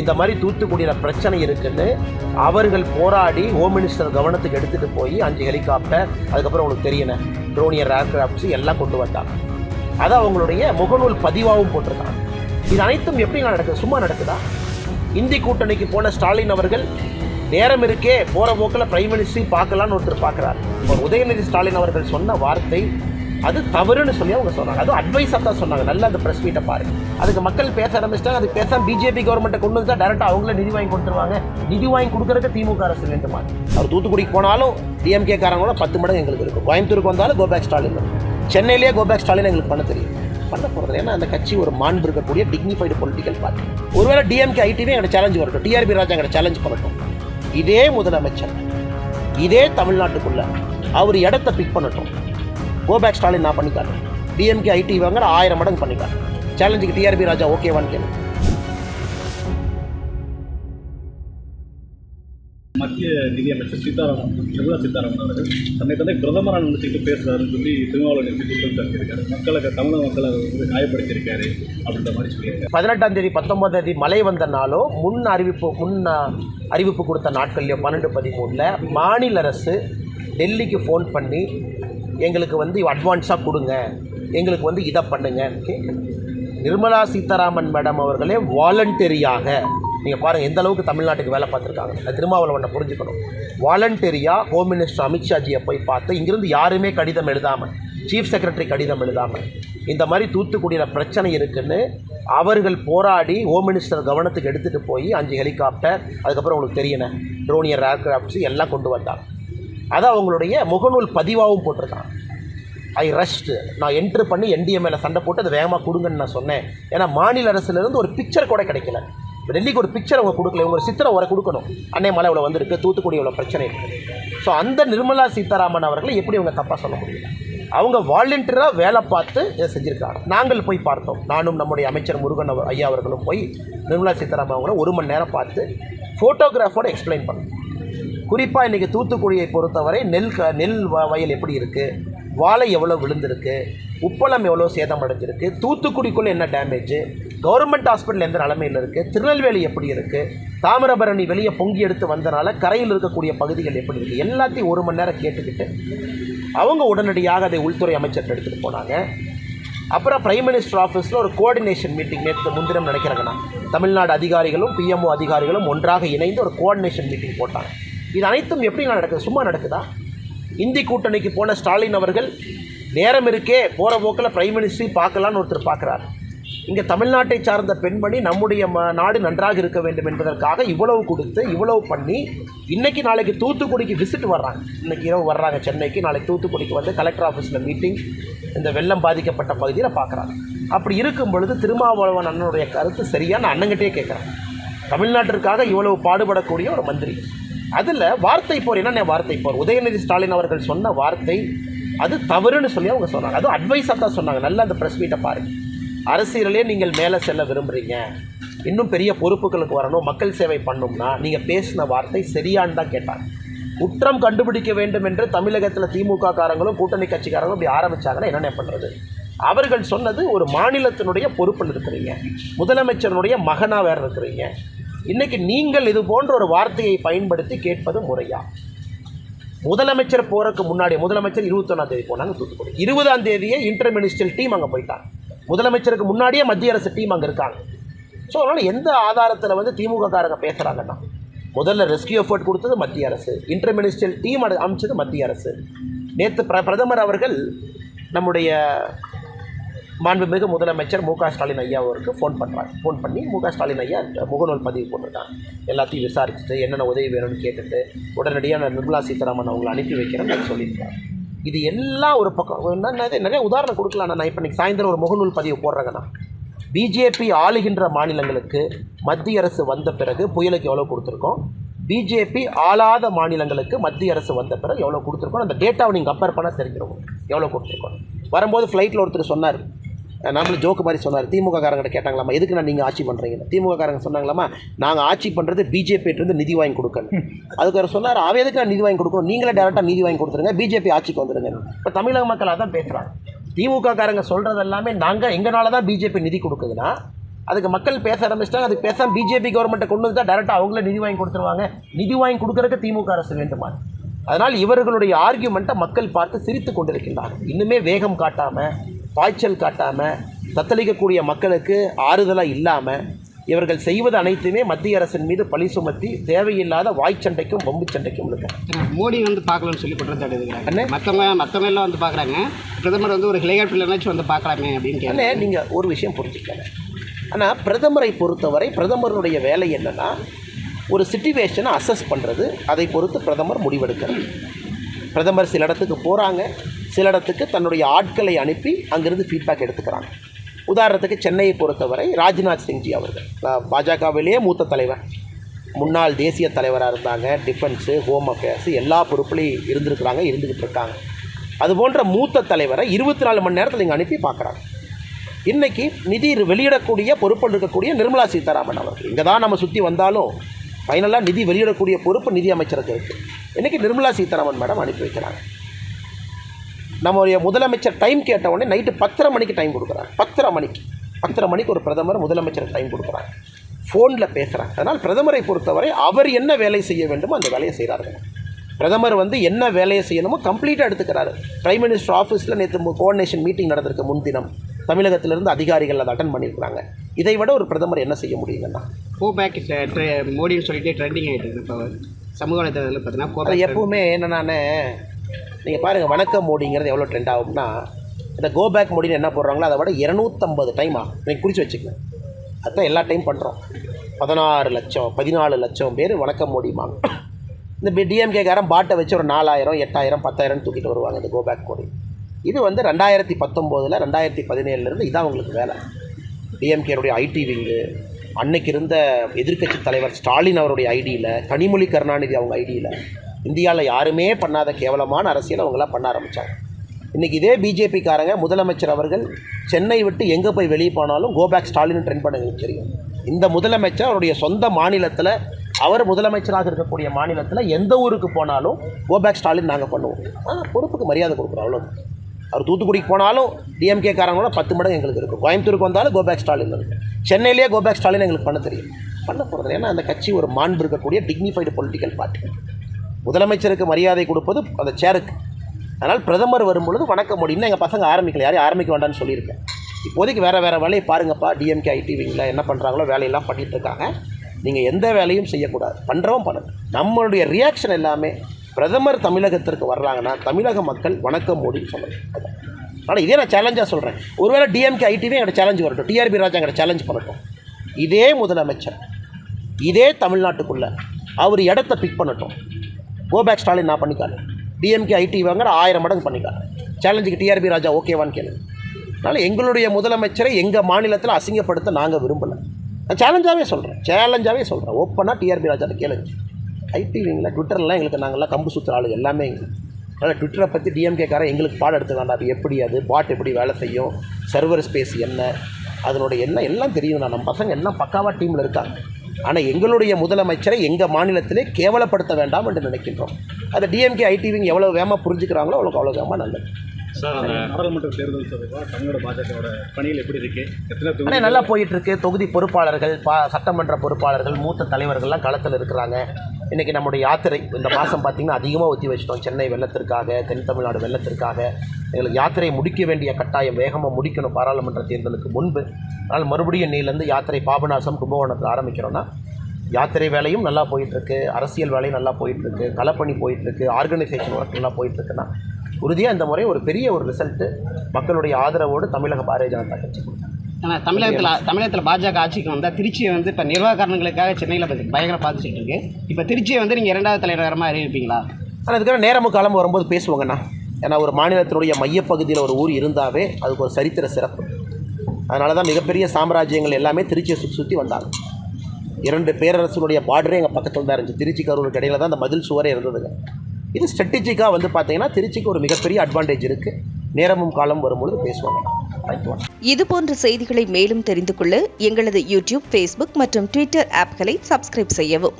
இந்த மாதிரி தூத்துக்குடியில் பிரச்சனை இருக்குன்னு அவர்கள் போராடி ஹோம் மினிஸ்டர் கவனத்துக்கு எடுத்துகிட்டு போய் அஞ்சு ஹெலிகாப்டர் அதுக்கப்புறம் உங்களுக்கு தெரியணும் ட்ரோனியர் ஏர்கிராஃப்ட்ஸ் எல்லாம் கொண்டு வந்தாங்க. அதை அவங்களுடைய முகநூல் பதிவாகவும் போட்டிருக்காங்க. இது அனைத்தும் எப்படி நடக்குது? சும்மா நடக்குதா? இந்தி கூட்டணிக்கு போன ஸ்டாலின் அவர்கள் நேரம் இருக்கே போகிற போக்கில் பிரைம் மினிஸ்டரி பார்க்கலான்னு ஒருத்தர் பார்க்குறாரு. ஒரு உதயநிதி ஸ்டாலின் அவர்கள் சொன்ன வார்த்தை அது தவறுன்னு சொல்லி அவங்க சொன்னாங்க. அதுவும் அட்வைஸாக தான் சொன்னாங்க. நல்லா அந்த ப்ரெஸ் மீட்டை பாருங்க. அதுக்கு மக்கள் பேச ஆரம்பிச்சிட்டாங்க. அதுக்கு பேசாமல் பிஜேபி கவர்மெண்ட்டை கொண்டு வந்து டேரெக்டாக அவங்களே நிதி வாங்கி கொடுத்துருவாங்க. நிதி வாங்கி கொடுக்குறதுக்கு திமுக அரசு வேண்டுமா? அவர் தூத்துக்குடிக்கு போனாலும் டிஎம்கே காரங்களோட பத்து மடங்கு எங்களுக்கு இருக்கும் கோயம்புத்தூருக்கு வந்தாலும் கோபேக் ஸ்டாலின் இருக்கும் சென்னையிலேயே கோபேக் ஸ்டாலின் எங்களுக்கு பண்ண தெரியும். பண்ண போகிறது ஏன்னா அந்த கட்சி ஒரு மாண்பு இருக்கக்கூடிய டிக்னிஃபைடு பொலிட்டிக்கல் பார்ட்டி ஒருவேளை டிஎம்கே ஐடிவே எங்களை சேலஞ்ச் வரட்டும் டிஆர்பி ராஜா எங்களை சேலஞ்ச் பண்ணட்டும். இதே முதலமைச்சர் இதே தமிழ்நாட்டுக்குள்ள அவர் இடத்த பிக் பண்ணட்டும். கோபேக் ஸ்டாலின் நான் பண்ணி காட்டுறேன் டிஎம்கே ஐடி வாங்குற ஆயிரம் மடங்கு பண்ணி காட்டுறேன் சேலஞ்சுக்கு டிஆர்பி ராஜா ஓகேவான்னு கேளு. மத்திய நிதியமைச்சர் சீதாராமன் நிர்மலா சீதாராமன் அவர்கள் தன்னை தன்னை பிரதமராக நினைச்சிட்டு பேசுறாருன்னு சொல்லி திருமாவளவன் நிறுத்தி குற்றம் சாட்டியிருக்காரு. மக்களை தமிழக மக்களை வந்து காயப்படுத்தியிருக்காரு அப்படின்ற மாதிரி சொல்லியிருக்காரு. பதினெட்டாம் தேதி பத்தொன்பதாம் தேதி மழை வந்த நாளோ முன் அறிவிப்பு முன் அறிவிப்பு கொடுத்த நாட்கள்லையோ பன்னெண்டு பதிமூணில் மாநில அரசு டெல்லிக்கு ஃபோன் பண்ணி எங்களுக்கு வந்து அட்வான்ஸாக கொடுங்க. எங்களுக்கு வந்து இதை பண்ணுங்கன்னு கேட்குது நிர்மலா சீதாராமன் மேடம் அவர்களே வாலண்டரியாக நீங்கள் பாருங்கள் எந்த அளவுக்கு தமிழ்நாட்டுக்கு வேலை பார்த்துருக்காங்க. அது திருமாவளவனை புரிஞ்சுக்கணும். வாலண்டரியாக ஹோம் மினிஸ்டர் அமித்ஷாஜியை போய் பார்த்து இங்கிருந்து யாருமே கடிதம் எழுதாமல் சீஃப் செக்ரட்டரி கடிதம் எழுதாமல் இந்த மாதிரி தூத்துக்குடியில் பிரச்சனை இருக்குன்னு அவர்கள் போராடி ஹோம் மினிஸ்டர் கவனத்துக்கு எடுத்துகிட்டு போய் அஞ்சு ஹெலிகாப்டர் அதுக்கப்புறம் உங்களுக்கு தெரியணும் ட்ரோனியர் ஏர்கிராஃப்ட்ஸ் எல்லாம் கொண்டு வந்தாங்க. அதை அவங்களுடைய முகநூல் பதிவாகவும் போட்டிருக்காங்க ஐ ரஷ்ட் நான் என்ட்ரு பண்ணி என்டிஎம்ஏல சண்டை போட்டு அதை வேகமாக கொடுங்கன்னு நான் சொன்னேன். ஏன்னா மாநில அரசுலேருந்து ஒரு பிக்சர் கூட கிடைக்கல. டெல்லிக்கு ஒரு பிக்சர் அவங்க கொடுக்கல. இவங்க ஒரு சித்திரம் வர கொடுக்கணும். அன்னை மலை இவ்வளோ வந்திருக்கு. தூத்துக்குடி இவ்வளோ பிரச்சனை இருக்குது ஸோ அந்த நிர்மலா சீதாராமன் அவர்களை எப்படி அவங்க தப்பாக சொல்ல முடியல? அவங்க வாலண்டியராக வேலை பார்த்து இதை செஞ்சுருக்காங்க. நாங்கள் போய் பார்த்தோம். நானும் நம்முடைய அமைச்சர் முருகன் அவர் ஐயா அவர்களும் போய் நிர்மலா சீதாராமன் அவங்கள ஒரு மணி நேரம் பார்த்து ஃபோட்டோகிராஃபோடு எக்ஸ்பிளைன் பண்ணோம். குறிப்பாக இன்றைக்கி தூத்துக்குடியை பொறுத்தவரை நெல் க நெல் வ- வயல் எப்படி இருக்குது வாழை எவ்வளோ விழுந்திருக்கு? உப்பளம் எவ்வளோ சேதம் அடைஞ்சிருக்கு? தூத்துக்குடிக்குள்ளே என்ன டேமேஜ் கவர்மெண்ட் ஹாஸ்பிட்டல் எந்த நிலமையில் இருக்குது திருநெல்வேலி எப்படி இருக்குது தாமிரபரணி வெளியே பொங்கி எடுத்து வந்தனால கரையில் இருக்கக்கூடிய பகுதிகள் எப்படி இருக்குது எல்லாத்தையும் ஒரு மணி நேரம் கேட்டுக்கிட்டு அவங்க உடனடியாக அதை உள்துறை அமைச்சர்கிட்ட எடுத்துகிட்டு போனாங்க. அப்புறம் பிரைம் மினிஸ்டர் ஆஃபீஸில் ஒரு கோஆர்டினேஷன் மீட்டிங் நேற்று முன்தினம் நினைக்கிறேங்கண்ணா தமிழ்நாடு அதிகாரிகளும் பிஎம்ஓ அதிகாரிகளும் ஒன்றாக இணைந்து ஒரு கோஆர்டினேஷன் மீட்டிங் போட்டாங்க. இது அனைத்தும் எப்படி நடக்குது? சும்மா நடக்குதா? இந்தி கூட்டணிக்கு போன ஸ்டாலின் அவர்கள் நேரம் இருக்கே போகிற போக்கில் பிரைம் மினிஸ்டரி பார்க்கலான்னு ஒருத்தர் பார்க்குறாரு. இங்கே தமிழ்நாட்டை சார்ந்த பெண்மணி நம்முடைய ம நாடு நன்றாக இருக்க வேண்டும் என்பதற்காக இவ்வளவு கொடுத்து இவ்வளவு பண்ணி இன்றைக்கி நாளைக்கு தூத்துக்குடிக்கு விசிட் வர்றாங்க. இன்றைக்கி இரவு வர்றாங்க சென்னைக்கு நாளைக்கு தூத்துக்குடிக்கு வந்து கலெக்டர் ஆஃபீஸில் மீட்டிங் இந்த வெள்ளம் பாதிக்கப்பட்ட பகுதியில் பார்க்குறாங்க. அப்படி இருக்கும் பொழுது திருமாவளவன் அண்ணனுடைய கருத்து சரியான அண்ணங்கிட்டே கேட்குறேன் தமிழ்நாட்டிற்காக இவ்வளவு பாடுபடக்கூடிய ஒரு மந்திரி. அதில் வார்த்தை போர் என்ன வார்த்தை போர்? உதயநிதி ஸ்டாலின் அவர்கள் சொன்ன வார்த்தை அது தவறுன்னு சொல்லி அவங்க சொன்னாங்க. அதுவும் அட்வைஸாக தான் சொன்னாங்க. நல்லா அந்த ப்ரெஸ் மீட்டை பாருங்கள் அரசியலே நீங்கள் மேலே செல்ல விரும்புகிறீங்க இன்னும் பெரிய பொறுப்புகளுக்கு வரணும். மக்கள் சேவை பண்ணும்னா நீங்கள் பேசின வார்த்தை சரியான்னு தான் கேட்டாங்க. குற்றம் கண்டுபிடிக்க வேண்டும் என்று தமிழகத்தில் திமுக காரங்களும் கூட்டணி கட்சிக்காரங்களும் இப்படி ஆரம்பிச்சாங்கன்னா என்னென்ன பண்ணுறது அவர்கள் சொன்னது ஒரு மாநிலத்தினுடைய பொறுப்பில் இருக்கிறீங்க. முதலமைச்சருடைய மகனாக வேறு இருக்கிறீங்க. இன்னைக்கு நீங்கள் இது போன்ற ஒரு வார்த்தையை பயன்படுத்தி கேட்பது முறையா? முதலமைச்சர் போறதுக்கு முன்னாடி முதலமைச்சர் இருபத்தொன்னாம் தேதி போனாங்க தூத்துக்குடி. இருபதாம் தேதியே இன்டர் மினிஸ்டர் டீம் அங்கே போயிட்டாங்க. முதலமைச்சருக்கு முன்னாடியே மத்திய அரசு டீம் அங்கே இருக்காங்க. ஸோ அதனால் எந்த ஆதாரத்தில் வந்து திமுக காரங்க பேசுகிறாங்கன்னா முதல்ல ரெஸ்கியூ எஃபர்ட் கொடுத்தது மத்திய அரசு இன்டர் மினிஸ்டர் டீம் அமைச்சது மத்திய அரசு. நேற்று பிர பிரதமர் அவர்கள் நம்முடைய மாண்புமிகு முதலமைச்சர் மு க ஸ்டாலின் ஐயா அவருக்கு ஃபோன் பண்ணுறாங்க ஃபோன் பண்ணி மு க ஸ்டாலின் ஐயா முகநூல் பதிவு போட்டிருக்காங்க. எல்லாத்தையும் விசாரிச்சுட்டு என்னென்ன உதவி வேணும்னு கேட்டுட்டு உடனடியாக நான் நிர்மலா சீதாராமன் அவங்களை அனுப்பி வைக்கிறேன்னு சொல்லியிருக்காங்க இது எல்லாம் ஒரு பக்கம் என்ன நிறைய உதாரணம் கொடுக்கலாம். நான் இப்போ இன்னைக்கு சாயந்தரம் ஒரு முகநூல் பதிவு போடுறேங்கண்ணா. பிஜேபி ஆளுகின்ற மாநிலங்களுக்கு மத்திய அரசு வந்த பிறகு புயலுக்கு எவ்வளோ கொடுத்துருக்கோம்? பிஜேபி ஆளாத மாநிலங்களுக்கு மத்திய அரசு வந்த பிறகு எவ்வளோ கொடுத்துருக்கோம்? அந்த டேட்டாவை நீங்கள் கம்பேர் பண்ணால் தெரிஞ்சிடும். எவ்வளோ கொடுத்துருக்கோம்? வரும்போது ஃப்ளைட்டில் ஒருத்தர் சொன்னார். நம்மளும் ஜோக்கு மாதிரி சொன்னார். திமுக காரங்கிட்ட கேட்டாங்களாமா எதுக்கு நான் நீங்கள் ஆட்சி பண்ணுறீங்கன்னு திமுக காரங்க சொன்னாங்களாமா நாங்கள் ஆட்சி பண்ணுறது பிஜேபியிட்டிருந்து நிதி வாங்கி கொடுக்கணும் அதுக்கு அவர் சொன்னார் அவ எதுக்கு நான் நிதி வாங்கி கொடுக்கணும்? நீங்களே டேரெக்டாக நிதி வாங்கி கொடுத்துருங்க பிஜேபி ஆட்சிக்கு வந்துருங்க இப்போ தமிழக மக்கள் அதான் பேசுகிறாங்க திமுக காரங்க சொல்கிறது எல்லாமே நாங்கள் எங்களால தான் பிஜேபி நிதி கொடுக்குதுன்னா அதுக்கு மக்கள் பேச ஆரம்பிச்சிட்டாங்க அதுக்கு பேச பிஜேபி கவர்மெண்ட்டை கொண்டு வந்தால் டேரெக்டாக அவங்களே நிதி வாங்கி கொடுத்துருவாங்க. நிதி வாங்கி கொடுக்குறதுக்கு திமுக அரசு வேண்டுமா? அதனால் இவர்களுடைய ஆர்கியூமெண்ட்டை மக்கள் பார்த்து சிரித்து கொண்டிருக்கின்றார்கள். இன்னுமே வேகம் காட்டாமல் பாய்ச்சல் காட்டாமல் தத்தளிக்கக்கூடிய மக்களுக்கு ஆறுதலாக இல்லாமல் இவர்கள் செய்வது அனைத்துமே மத்திய அரசின் மீது பழி சுமத்தி தேவையில்லாத வாய்ச்சண்டைக்கும் பொம்பு சண்டைக்கும் இருக்காங்க மோடி வந்து பார்க்கலன்னு சொல்லி குற்றச்சாட்டு. இருக்கிறாங்க மற்றவங்க மற்றவங்க எல்லாம் வந்து பார்க்குறாங்க. பிரதமர் வந்து ஒரு ஹெலிகாப்டர்லனாச்சும் வந்து பார்க்கலாமே அப்படின்னு நீங்கள் ஒரு விஷயம் புரிஞ்சுக்கங்க. ஆனால் பிரதமரை பொறுத்தவரை பிரதமருடைய வேலை என்னன்னா ஒரு சுச்சுவேஷனை அசஸ் பண்ணுறது அதை பொறுத்து பிரதமர் முடிவெடுக்கிறார். பிரதமர் சில இடத்துக்கு போகிறாங்க சில இடத்துக்கு தன்னுடைய ஆட்களை அனுப்பி அங்கிருந்து ஃபீட்பேக் எடுத்துக்கிறாங்க. உதாரணத்துக்கு சென்னையை பொறுத்தவரை ராஜ்நாத் சிங்ஜி அவர்கள். பாஜகவிலேயே மூத்த தலைவர். முன்னாள் தேசிய தலைவராக இருந்தாங்க. டிஃபென்ஸு ஹோம் அஃபேர்ஸு எல்லா பொறுப்புலையும் இருந்திருக்கிறாங்க இருந்துக்கிட்டு இருக்காங்க. அது போன்ற மூத்த தலைவரை இருபத்தி நாலு மணி நேரத்தில் இங்கே அனுப்பி பார்க்குறாங்க. இன்றைக்கி நிதி வெளியிடக்கூடிய பொறுப்பில் இருக்கக்கூடிய நிர்மலா சீதாராமன் அவர்கள். இங்கே தான் நம்ம சுற்றி வந்தாலும் ஃபைனலாக நிதி வெளியிடக்கூடிய பொறுப்பு நிதி அமைச்சருக்கு இருக்குது இன்றைக்கி நிர்மலா சீதாராமன் மேடம் அனுப்பி வைக்கிறாங்க. நம்முடைய முதலமைச்சர் டைம் கேட்ட உடனே நைட்டு பத்தரை மணிக்கு டைம் கொடுக்குறாங்க. பத்தரை மணிக்கு. பத்தரை மணிக்கு ஒரு பிரதமர் முதலமைச்சர் டைம் கொடுக்குறாங்க. ஃபோனில் பேசுகிறாங்க அதனால் பிரதமரை பொறுத்தவரை அவர் என்ன வேலை செய்ய வேண்டுமோ அந்த வேலையை செய்கிறார்கள் பிரதமர் வந்து என்ன வேலையை செய்யணுமோ கம்ப்ளீட்டாக எடுத்துக்கிறாரு. பிரைம் மினிஸ்டர் ஆஃபீஸில் நேற்று கோஆர்டினேஷன் மீட்டிங் நடந்திருக்கு முன்தினம். தமிழகத்திலிருந்து அதிகாரிகள் அதை அட்டன் பண்ணியிருக்கிறாங்க. இதை விட ஒரு பிரதமர் என்ன செய்ய முடியுங்கன்னா கோ பேக் மோடின்னு சொல்லிட்டு ட்ரெண்டிங் ஆகிட்டு இப்போ. சமூக வலைதளத்தில் பார்த்தீங்கன்னா எப்பவுமே என்னென்னு நீங்கள் பாருங்கள் வணக்கம் மோடிங்கிறது எவ்வளோ ட்ரெண்ட் ஆகும்னா இந்த கோ பேக் மோடின்னு என்ன போடுறாங்களோ அதை விட இரநூத்தம்பது டைம் ஆகும். நீங்கள் குறித்து வச்சுக்கங்க. அதுதான் எல்லா டைம் பண்ணுறோம் பதினாறு லட்சம் பதினாலு லட்சம் பேர் வணக்கம் மோடிமாங்க இந்த டிஎம்கேக்காரன் பாட்டை வச்சு ஒரு நாலாயிரம் எட்டாயிரம் பத்தாயிரம் தூக்கிட்டு வருவாங்க இந்த கோ பேக் மோடி. இது வந்து ரெண்டாயிரத்தி பத்தொம்போதில் ரெண்டாயிரத்தி பதினேழுலேருந்து இதான் உங்களுக்கு வேலை. டிஎம்கேனுடைய ஐடி விங்கு அன்னைக்கு இருந்த எதிர்க்கட்சி தலைவர் ஸ்டாலின் அவருடைய ஐடியில் கனிமொழி கருணாநிதி அவங்க ஐடியில் இந்தியாவில் யாருமே பண்ணாத கேவலமான அரசியல் அவங்களாம் பண்ண ஆரம்பித்தாங்க இன்றைக்கி இதே பிஜேபிக்காரங்க முதலமைச்சர் அவர்கள் சென்னை விட்டு எங்கே போய் வெளியே போனாலும் கோபேக் ஸ்டாலின் ட்ரெண்ட் பண்ண எங்களுக்கு தெரியும். இந்த முதலமைச்சர் அவருடைய சொந்த மாநிலத்தில் அவர் முதலமைச்சராக இருக்கக்கூடிய மாநிலத்தில் எந்த ஊருக்கு போனாலும் கோபேக் ஸ்டாலின் நாங்கள் பண்ணுவோம். ஆனால் பொறுப்புக்கு மரியாதை கொடுக்குறோம் அவ்வளோ அவர் தூத்துக்குடிக்கு போனாலும் டிஎம்கே காரங்களோட பத்து மடங்கு எங்களுக்கு இருக்கும் கோயம்புத்தூருக்கு வந்தாலும் கோபேக் ஸ்டாலின் இருக்குது சென்னையிலேயே கோபேக் ஸ்டாலின் எங்களுக்கு பண்ண தெரியும். பண்ண போகிறது ஏன்னா அந்த கட்சி ஒரு மாண்பு இருக்கக்கூடிய டிக்னிஃபைடு பொலிட்டிக்கல் பார்ட்டி முதலமைச்சருக்கு மரியாதை கொடுப்பது அந்த சேருக்கு அதனால் பிரதமர் வரும்பொழுது வணக்கம் மோடி. இன்னும் எங்கள் பசங்க ஆரம்பிக்கல. யாரையும் ஆரம்பிக்க வேண்டாம்னு சொல்லியிருக்கேன். இப்போதைக்கு வேறு வேறு வேலையை பாருங்கப்பா. டிஎம்கே ஐடி விங்கில் என்ன பண்ணுறாங்களோ வேலையெல்லாம் பண்ணிகிட்ருக்காங்க இருக்காங்க நீங்கள் எந்த வேலையும் செய்யக்கூடாது. பண்ணுறவும் பண்ணுங்க நம்மளுடைய ரியாக்ஷன் எல்லாமே பிரதமர் தமிழகத்திற்கு வர்றாங்கன்னா தமிழக மக்கள் வணக்கம் மோடின்னு சொல்லணும். ஆனால் இதே நான் சேலஞ்சாக சொல்கிறேன் ஒருவேளை டிஎம்கே ஐடிவே எங்கிட்ட சேலஞ்சு வரட்டும். டிஆர்பி ராஜா எங்கிட்ட சேலஞ்ச் பண்ணட்டும். இதே முதலமைச்சர் இதே தமிழ்நாட்டுக்குள்ளே அவர் இடத்த பிக் பண்ணட்டும். கோபேக் ஸ்டாலின் நான் பண்ணிக்காரு டிஎம்கே ஐடி வாங்குற ஆயிரம் மடங்கு பண்ணிக்காரு சேலஞ்சுக்கு டிஆர்பி ராஜா ஓகேவான்னு கேளு. அதனால் எங்களுடைய முதலமைச்சரை எங்கள் மாநிலத்தில் அசிங்கப்படுத்த நாங்கள் விரும்பலை. நான் சேலஞ்சாகவே சொல்கிறேன் சேலஞ்சாகவே சொல்கிறேன் ஓப்பனாக டிஆர்பி ராஜாட்ட கேளுங்க. ஐடிவிங்களா ட்விட்டர்லாம் எங்களுக்கு நாங்கள்லாம் கம்பு சுற்றுற ஆளு எல்லாமே எங்களுக்கு. அதனால் ட்விட்டரை பற்றி டிஎம்கேக்காரன் எங்களுக்கு பாடம் எடுத்து வேண்டாம் அது எப்படி அது பாட் எப்படி வேலை செய்யும் சர்வர் ஸ்பேஸ் என்ன அதனுடைய என்ன எல்லாம் தெரியும். நான் நம்ம பசங்க எல்லாம் பக்காவாக டீமில் இருக்காங்க. ஆனால் எங்களுடைய முதலமைச்சரை எங்கள் மாநிலத்திலே கேவலப்படுத்த வேண்டாம் என்று நினைக்கின்றோம். அதை டிஎம்கே ஐடிவிங் எவ்வளோ வேகமாக புரிஞ்சுக்கிறாங்களோ அவ்வளோக்கு அவ்வளோ வேகமாக நல்லது. சார் அந்த நாடாளுமன்ற தேர்தல் தொடர்பாக பாஜகவோட பணிகள் எப்படி இருக்கு? எத்தனை நல்லா போயிட்டு இருக்கு தொகுதி பொறுப்பாளர்கள் பா சட்டமன்ற பொறுப்பாளர்கள் மூத்த தலைவர்கள்லாம் களத்தில் இருக்கிறாங்க. இன்றைக்கி நம்முடைய யாத்திரை இந்த மாதம் பார்த்திங்கன்னா அதிகமாக ஒத்தி வச்சிட்டோம். சென்னை வெள்ளத்திற்காக தென் தமிழ்நாடு வெள்ளத்திற்காக. எங்களுக்கு யாத்திரையை முடிக்க வேண்டிய கட்டாயம் வேகமாக முடிக்கணும் பாராளுமன்ற தேர்தலுக்கு முன்பு. அதனால் மறுபடியும் இன்னையிலேருந்து யாத்திரை பாபநாசம் கும்பகோணத்தில் ஆரம்பிக்கிறோன்னா யாத்திரை வேலையும் நல்லா போயிட்டுருக்கு. அரசியல் வேலையும் நல்லா போயிட்டுருக்கு. களப்பணி போயிட்டுருக்கு. ஆர்கனைசேஷன் ஒர்க் நல்லா போயிட்டுருக்குன்னா உறுதியாக இந்த முறை ஒரு பெரிய ஒரு ரிசல்ட்டு மக்களுடைய ஆதரவோடு தமிழக பாரதிய ஜனதா கட்சி கொடுத்தாங்க ஆனால் தமிழகத்தில் தமிழகத்தில் பாஜக ஆட்சிக்கு வந்தால் திருச்சியை வந்து இப்போ நிர்வாக காரணங்களுக்காக சென்னையில் பயங்கர பாதிச்சுட்டு இருக்கு. இப்போ திருச்சியை வந்து நீங்கள் இரண்டாவது தலைநகரமாக அறிவிப்பீங்களா ஆனால் இதுக்கான நேரமும் காலம் வரும்போது பேசுவாங்கண்ணா ஏன்னா ஒரு மாநிலத்தினுடைய மையப்பகுதியில் ஒரு ஊர் இருந்தாவே அதுக்கு ஒரு சரித்திர சிறப்பு. அதனால தான் மிகப்பெரிய சாம்ராஜ்யங்கள் எல்லாமே திருச்சியை சுற்றி சுற்றி வந்தாங்க. இரண்டு பேரரசுடைய பார்டரே எங்கள் பக்கத்தில் தான் இருந்துச்சு. திருச்சி கரூருக்கு இடையில தான் அந்த மதில் சுவரே இருந்ததுங்க. இது ஸ்ட்ராட்டஜிக்காக வந்து பார்த்தீங்கன்னா திருச்சிக்கு ஒரு மிகப்பெரிய அட்வான்டேஜ் இருக்குது நேரமும் காலம் வரும்பொழுது பேசுவாங்க இது போன்ற செய்திகளை மேலும் தெரிந்து கொள்ள எங்களது யூடியூப் ஃபேஸ்புக் மற்றும் ட்விட்டர் ஆப்களை சப்ஸ்கிரைப் செய்யவும்.